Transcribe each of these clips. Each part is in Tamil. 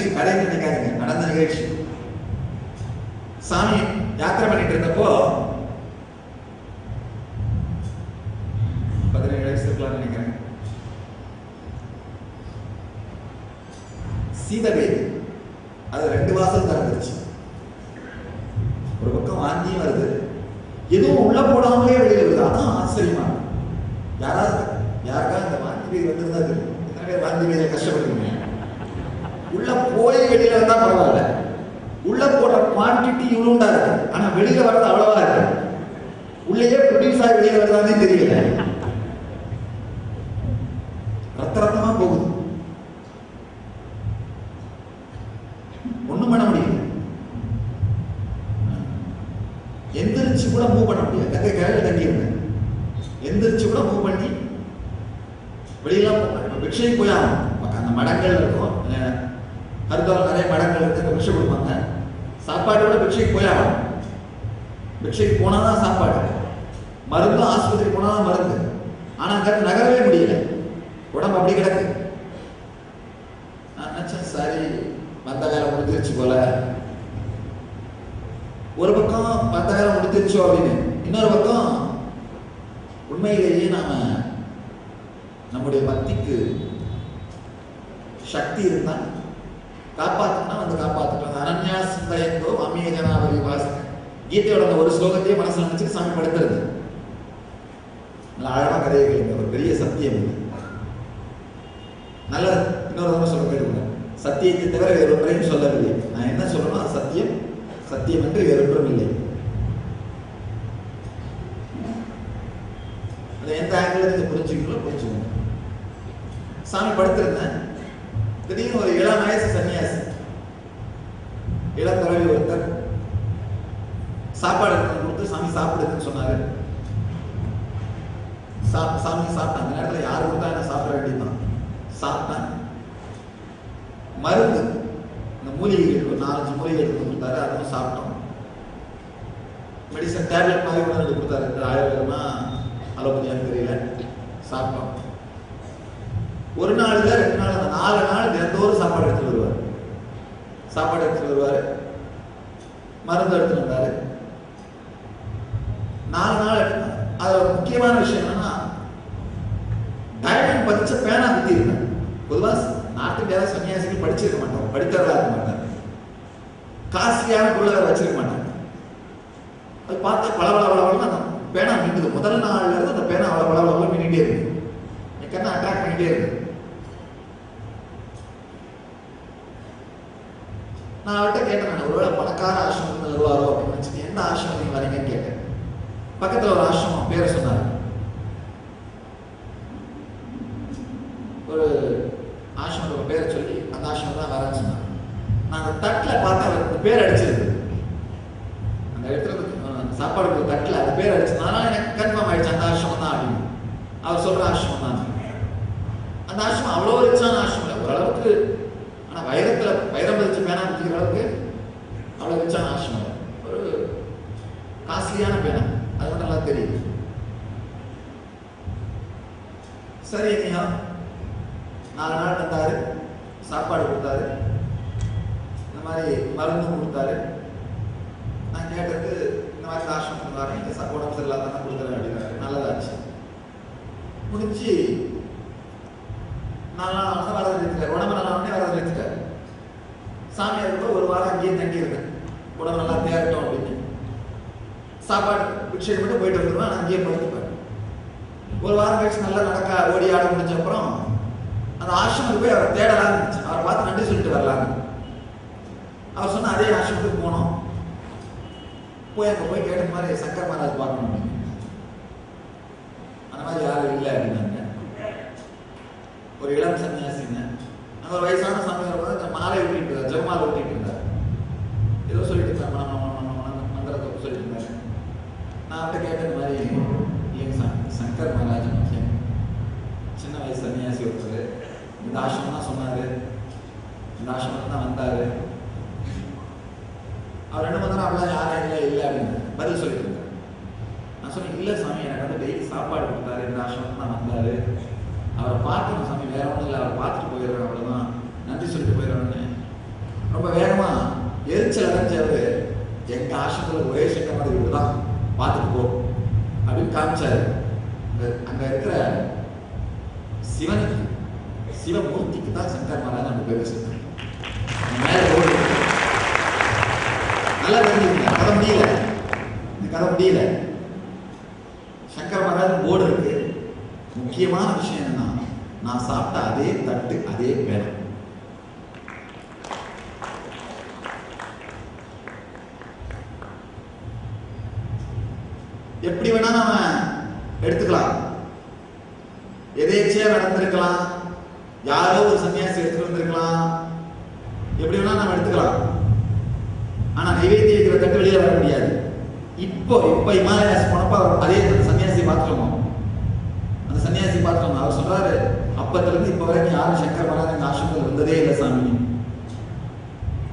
நிகழ்ச்சி கதைக்கு நினைக்காதீங்க நடந்த நிகழ்ச்சி. சாமி யாத்திரை பண்ணிட்டு இருந்தப்போ பதினேழு வயசு இருக்கலாம் நினைக்கிறேன். சீதவேதி அது ரெண்டு வாசல் திறந்துருச்சு. ஒரு பக்கம் வாந்தியும் வருது. எதுவும் உள்ள போடாமலே வெளியில வருது. அதான் ஆச்சரியமா யாராவது யாருக்கா இந்த வாந்தி பேர் வந்திருந்தா தெரியும். எத்தனை பேர் வாந்தி பேரை கஷ்டப்படுறீங்க உள்ள போய் வெளியில இருந்தா பரவாயில்ல. உள்ள போடுற குவான்டிட்டி இவ்வளோண்டா இருக்கு. ஆனா வெளியில வர்றது அவ்வளவா இருக்கு. உள்ளேயே ப்ரொடியூஸ் ஆகி வெளியில வருதானே தெரியல. ரத்த ரத்தமா போகுது. ஒண்ணும் பண்ண முடியல. எந்திரிச்சு கூட மூவ் பண்ண முடியாது கதை கையில தட்டியிருந்தேன் எந்திரிச்சு கூட மூவ் பண்ணி வெளியெல்லாம் போக இப்போ பிக்ஷைக்கு போய் ஆகணும். அந்த மடங்கள் இருக்கும். ஹரித்வாரம் நிறைய மடங்கள் இருக்கு பிக்ஷை கொடுப்பாங்க சாப்பாடு கூட பிக்ஷைக்கு போய் ஆகணும் பிக்ஷைக்கு போனால் தான் சாப்பாடு. மருந்து ஆஸ்பத்திரிக்கு போனால் தான் மருந்து. ஆனால் அங்கே நகரவே முடியல. உடம்பு அப்படி கிடக்கு. நான் நினச்சேன் சரி வந்த வேலை முடிஞ்சிருச்சு போல. ஒரு பக்கம் வந்த வேலை முடிஞ்சிருச்சோ அப்படின்னு இன்னொரு பக்கம் உண்மையிலேயே நாம நம்முடைய பக்திக்கு சக்தி இருந்தால் காப்பாத்தணும்னா வந்து காப்பாற்றிக்கலாம் அனன்யா சிந்தயந்தோ அம்மிய ஜனாவரி கீதையோட அந்த ஒரு ஸ்லோகத்தையே மனசில் நினைச்சுட்டு சாமி படுத்துறது நல்ல அழகாக கதையை கேளுங்க. ஒரு பெரிய சத்தியம் இது. நல்ல இன்னொரு தடவை சொல்ல கேட்டுக்கோங்க சத்தியத்தை தவிர வேறு ஒன்றையும் சொல்லவில்லை. நான் என்ன சொல்லணும் சத்தியம். சத்தியம் என்று வேறு ஒன்றும் இல்லை. அதை எந்த ஆங்கிள் நீங்கள் புரிஞ்சுக்கணும் புரிஞ்சுக்கணும் சாமி படுத்திருந்தேன். திடீர்னு ஒரு இளம் வயசு சன்னியாசி. இளம் தலைவி ஒருத்தர் சாப்பாடு எடுத்து கொடுத்து சாமி சாப்பிடுதுன்னு சொன்னாரு. சா- சாமி சாப்பிட்டான் அந்த நேரத்தில் யார் கொடுத்தா என்ன சாப்பிட வேண்டியதுதான் சாப்பிட்டேன் மருந்து இந்த மூலிகைகள் ஒரு நாலஞ்சு மூலிகை எடுத்து கொடுத்தாரு அதுவும் சாப்பிட்டோம். மெடிசன் டேப்லெட் மாதிரி கூட ரெண்டு கொடுத்தாரு. இந்த ஆயுர்வேதமா அலோபதியான்னு தெரியல. சாப்பிட்டோம். ஒரு நாள் தான் ரெண்டு நாள் அந்த நாலு நாள் சோறு சாப்பாடு எடுத்துட்டு வருவார். சாப்பாடு எடுத்துட்டு வருவார். மருந்து எடுத்துட்டு வந்தாரு. நாலு நாள் எடுத்தார் முக்கியமான விஷயம் என்னன்னா டைமண்ட் பதிச்ச பேனா குத்தி இருந்தேன் பொதுவாக நாட்டு பேர சன்னியாசிக்கு படிச்சிருக்க மாட்டோம். படித்தவர்களா இருக்க மாட்டாங்க காஸ்ட்லியான பொருளாதார வச்சிருக்க மாட்டாங்க அது பார்த்தா பல பல பல பல அந்த பேனா மீண்டுது முதல் நாள்ல இருந்து அந்த பேனா அவ்வளோ பல பல மின்னிட்டே இருக்கு எனக்கு அட்டாக் பண்ணிட்டே இருக்கு. நான் அவர்கிட்ட கேட்டேன் நான் ஒருவேளை பணக்கார ஆசிரமத்தில் வருவாரோ அப்படின்னு நினச்சிட்டு எந்த ஆசிரமம் நீங்கள் வரீங்கன்னு கேட்டேன். பக்கத்தில் ஒரு ஆசிரமம் பேரை சொன்னார். ஒரு ஆசிரமத்தோட பேரை சொல்லி அந்த ஆசிரமம் தான் வரேன்னு சொன்னாங்க நான் அந்த தட்டில் பார்த்தா அந்த பேர் அடிச்சிருக்கு அந்த இடத்துல சாப்பாடு தட்டில் அந்த பேர் அடிச்சதுனால எனக்கு கன்ஃபார்ம் ஆயிடுச்சு அந்த ஆசிரமம் தான் அப்படின்னு. அவர் சொல்கிற ஆசிரமம் தான் அந்த ஆசிரமம் அவ்வளோ ரிச்சான ஆசிரமம் இல்லை. ஓரளவுக்கு ஆனால் வைரத்தில் வைரம் பதிச்சு பேனா குடிக்கிற அளவுக்கு அவ்வளோ ரிச்சான ஆசிரமம் ஒரு காஸ்ட்லியான பேனா. அது நல்லா தெரியுது. சரி இனியா நாலு நாள் தந்தாரு சாப்பாடு கொடுத்தாரு. இந்த மாதிரி மருந்தும் கொடுத்தாரு. நான் கேட்டது இந்த மாதிரி ஆசிரமத்தில் வரேன் நீங்கள் ச- உடம்பு சரியில்லாத தான் கொடுக்குறேன் அப்படின்னாரு. நல்லதாச்சு. முடிஞ்சு நல்லா நாள் வந்து வர உடம்பு நல்லா உடனே வர சாமியார் சாமி ஒரு வாரம் அங்கேயே தங்கியிருந்தேன். உடம்பு நல்லா தேரட்டும் அப்படின்னு. சாப்பாடு பிக்ஷை மட்டும் போயிட்டு வந்துடுவேன் நான் அங்கேயே படுத்துப்பேன். ஒரு வாரம் கழிச்சு நல்லா நடக்க ஓடி ஆட முடிஞ்ச அப்புறம் அந்த ஆசிரமத்துக்கு போய் அவரை தேடலாம் இருந்துச்சு அவரை பார்த்து நன்றி சொல்லிட்டு வரலான்னு அவர் சொன்ன அதே ஆசிரமத்துக்கு போனோம். போய் அங்கே போய் கேட்ட மாதிரி சங்கர் மகாராஜ் பார்க்கணும் அந்த மாதிரி யாரும் இல்லை அப்படின்னாங்க ஒரு இளம் சன்னியாசிங்க. அந்த ஒரு வயசான சமயம் ஆளை அந்த ஊட்டிட்டு இருந்தார் ஜெபமாலை ஊட்டிட்டு இருந்தார். ஏதோ சொல்லிட்டு இருந்தார். மனம் மன மந்திரத்தை சொல்லிட்டு இருந்தார். நான் அவர்கிட்ட கேட்ட இந்த மாதிரி இல்லைங்க சாமி சங்கர் மகாராஜ் சின்ன வயசு சன்னியாசி ஒருத்தர் இந்த ஆசிரமம் தான் சொன்னார். இந்த ஆசிரமம் தான் வந்தார். அவர் ரெண்டு மணி அப்படிலாம் யாரும் இல்லை இல்லை அப்படின்னு பதில் சொல்லிட்டு இருந்தார். நான் சொன்னேன் இல்லை சாமி எனக்கு வந்து டெய்லி சாப்பாடு கொடுத்தாரு. இந்த ஆசிரமம் தான் வந்தார். அவரை பார்க்கணும் சாமி. வேற ஒன்றும் இல்லை. அவரை பார்த்துட்டு போயிடுறேன். எங்கள் ஆசிரமத்தில் ஒரே சங்கமாக வீடு தான் பார்த்துட்டு போ. அப்படின்னு காமிச்சாரு. அங்கே இருக்கிற சிவனுக்கு சிவமூர்த்திக்கு தான் சங்கர் மாலா நம்ம பேர் வச்சிருக்காங்க மேலே ஓடி. நல்லா தெரிஞ்சுக்கங்க. கதை முடியல. இந்த கதை முடியல. சங்கர் மகாராஜ் போர்டு இருக்கு முக்கியமான விஷயம் என்னன்னா நான் சாப்பிட்ட அதே தட்டு அதே பேரம். எப்படி வேணா நம்ம எடுத்துக்கலாம். எதேச்சியா நடந்திருக்கலாம். யாரோ ஒரு சன்னியாசி எடுத்துட்டு வந்திருக்கலாம். எப்படி வேணா நம்ம எடுத்துக்கலாம். ஆனா நைவேத்தியம் இருக்கிற தட்டு வெளியே வர முடியாது. இப்போ இப்போ இமாலயாஸ் போனப்ப அவர் அதே சன்னியாசி பார்த்துருமோ அந்த சன்னியாசி பார்த்துருமோ அவர் சொல்றாரு அப்பத்துல இருந்து இப்போ வரைக்கும் யாரும் சங்கர் மகாராஜ் எங்க ஆசிரமத்தில் இல்லை சாமி.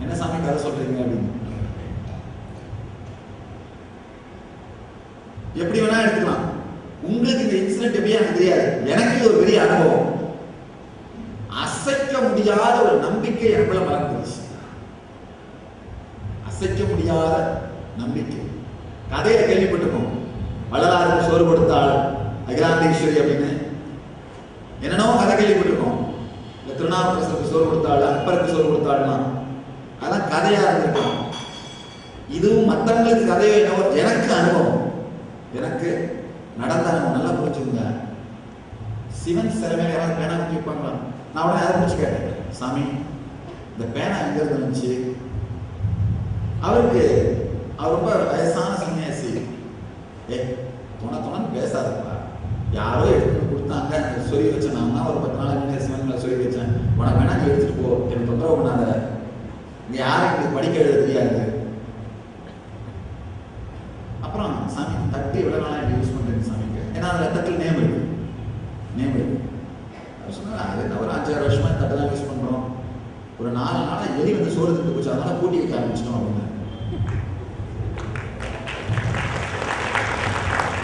என்ன சாமி கதை சொல்றீங்க அப்படின்னு. எப்படி வேணா எடுத்துக்கலாம். உங்களுக்கு இந்த இன்சிடென்ட் எப்படியா எனக்கு தெரியாது. எனக்கு இது ஒரு பெரிய அனுபவம். அசைக்க முடியாத ஒரு நம்பிக்கை எனக்குள்ள வளர்ந்துருச்சு. அசைக்க முடியாத நம்பிக்கை. கதையை கேள்விப்பட்டிருக்கோம் வள்ளலாருக்கு சோறு கொடுத்தாள் அகிலாண்டேஸ்வரி அப்படின்னு. என்னென்னோ கதை கேள்விப்பட்டிருக்கோம் இந்த திருநாவுக்கரசருக்கு சோறு கொடுத்தாள் அக்பருக்கு சோறு கொடுத்தாள்னா. அதெல்லாம் கதையா இருந்திருக்கலாம். இதுவும் மற்றவங்களுக்கு கதையோ என்னவோ எனக்கு அனுபவம். எனக்கு நடந்த நல்லா புரிஞ்சுங்க சிவன் சில யாராவது பேனா வச்சு வைப்பாங்களா நான் உடனே அதை பிடிச்சி கேட்டேன். சாமி இந்த பேனா எங்க இருந்து வந்துச்சு? அவருக்கு அவர் ரொம்ப வயசான சன்னியாசி. ஏ துணை துணைன்னு பேசாதப்பா. யாரோ எடுத்து கொடுத்தாங்க. எனக்கு சொல்லி வச்சேன். நான் தான் ஒரு பத்து நாள் முன்னே சிவன்களை சொல்லி வச்சேன். உனக்கு வேணா நீ எடுத்துட்டு போ. எனக்கு தொந்தரவு பண்ணாத. நீ யாரும் எனக்கு படிக்க எழுத தெரியாது அப்புறம் சாமி தட்டு எவ்வளோ நாளாக இப்படி யூஸ் பண்றீங்க சாமிக்கு. ஏன்னா அதுல தட்டில் நேம் இருக்கு. நேம் இருக்கு. அவர் சொன்னாரு அது என்ன ஒரு அஞ்சாறு வருஷமா இந்த தட்டு தான் யூஸ் பண்ணுறோம் ஒரு நாலு நாளாக எலி வந்து சோறு திட்டு போச்சு அதனால பூட்டி வைக்க ஆரம்பிச்சிட்டோம் அப்படின்னு.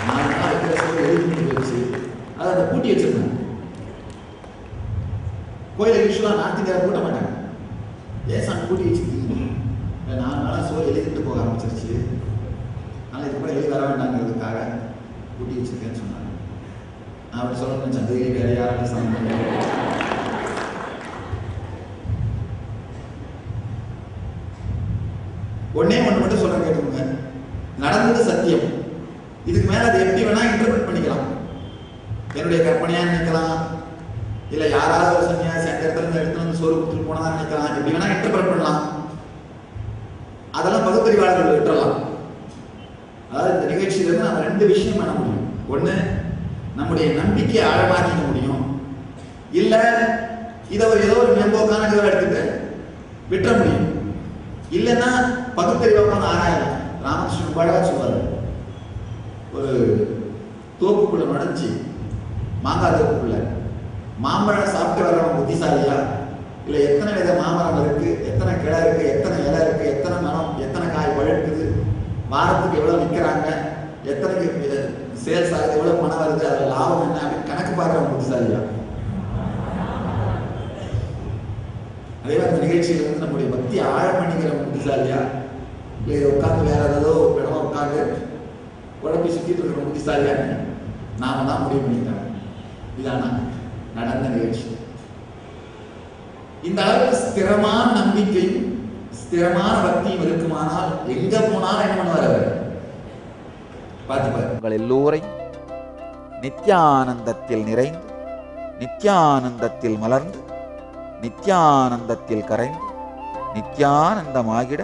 நாலு நாள் வைக்கிற சோறு எலி திட்டு போச்சு அதை அதை பூட்டி வச்சிருந்தேன் கோயில யூஸ்வலாக நார்த் இந்தியாவில் கூட்ட மாட்டாங்க. ஏன் சாமி பூட்டி வச்சிருக்கீங்க இல்லை நாலு நாளாக சோறு எலி திட்டு போக ஆரம்பிச்சிருச்சு வெளியே வர வேண்டாங்கிறதுக்காக கூட்டி வச்சிருக்கேன்னு சொன்னாங்க. நான் அப்படி சொல்லணும் சந்திரிகை வேற யாரும் சம்பந்தம் ஒன்னே ஒன்று மட்டும் சொல்ல கேட்டுக்கோங்க. நடந்தது சத்தியம். இதுக்கு மேல அதை எப்படி வேணா இன்டர்பிரட் பண்ணிக்கலாம். என்னுடைய கற்பனையா நினைக்கலாம். இல்ல யாராவது ஒரு சன்னியாசி அந்த இடத்துல இருந்து எடுத்து வந்து சோறு கொடுத்துட்டு போனதான் நினைக்கலாம். எப்படி வேணா இன்டர்பிரட் பண்ணலாம். அதெல்லாம் பகுத்தறிவாளர்கள் விட்டுறலாம் அதாவது இந்த நிகழ்ச்சியிலிருந்து நம்ம ரெண்டு விஷயம் பண்ண முடியும். ஒன்று நம்முடைய நம்பிக்கையை ஆழமாக்கிக்க முடியும். இல்லை இதை ஒரு ஏதோ ஒரு மேம்போக்கான இதை எடுத்துட்டு விட்டுற முடியும். இல்லைன்னா பகுத்தறிவாக ஆராயலாம் ராமகிருஷ்ணன் பாடகா சொல்வார் ஒரு தோப்புக்குள்ள நுழைஞ்சி மாங்காய் தோப்புக்குள்ள மாம்பழம் சாப்பிட்டு வர்றவன் புத்திசாலியா? இல்லை எத்தனை வித மாமரம் இருக்கு எத்தனை கிளை இருக்கு எத்தனை இலை இருக்கு எத்தனை மரம் எத்தனை காய் பழுக்குது வாரத்துக்கு எவ்வளோ விற்கிறாங்க? எத்தனை சேல்ஸ் ஆகுது எவ்வளவு பணம் வருது அதுல லாபம் என்ன? அப்படின்னு கணக்கு பார்க்கறவன் புத்திசாலியா அதே மாதிரி இந்த நிகழ்ச்சியில வந்து நம்முடைய பக்தி ஆழம் பண்ணிக்கிற புத்திசாலியா இல்லை உட்காந்து வேற ஏதோ இடமா உட்காந்து உடம்பு சுத்திட்டு இருக்கிற புத்திசாலியா நாம தான் முடிவு பண்ணிட்டாங்க. இதானா? நடந்த நிகழ்ச்சி. இந்த அளவுக்கு ஸ்திரமான நம்பிக்கையும் ஸ்திரமான பக்தியும் இருக்குமானால் எங்க போனாலும் என்ன பண்ணுவார் அவர்? உங்கள் எல்லோரையும் நித்யானந்தத்தில் நிறைந்து நித்யானந்தத்தில் மலர்ந்து நித்யானந்தத்தில் கரைந்து நித்யானந்தமாகிட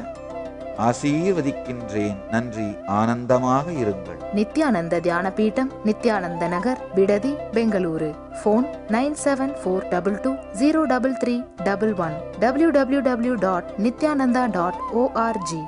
ஆசீர்வதிக்கின்றேன். நன்றி ஆனந்தமாக இருங்கள். நித்யானந்த தியான Peetham Nithyananda Nagar Bidadi Bengaluru. Phone nine seven four double two zero double three double one W W W dot Nithyananda dot org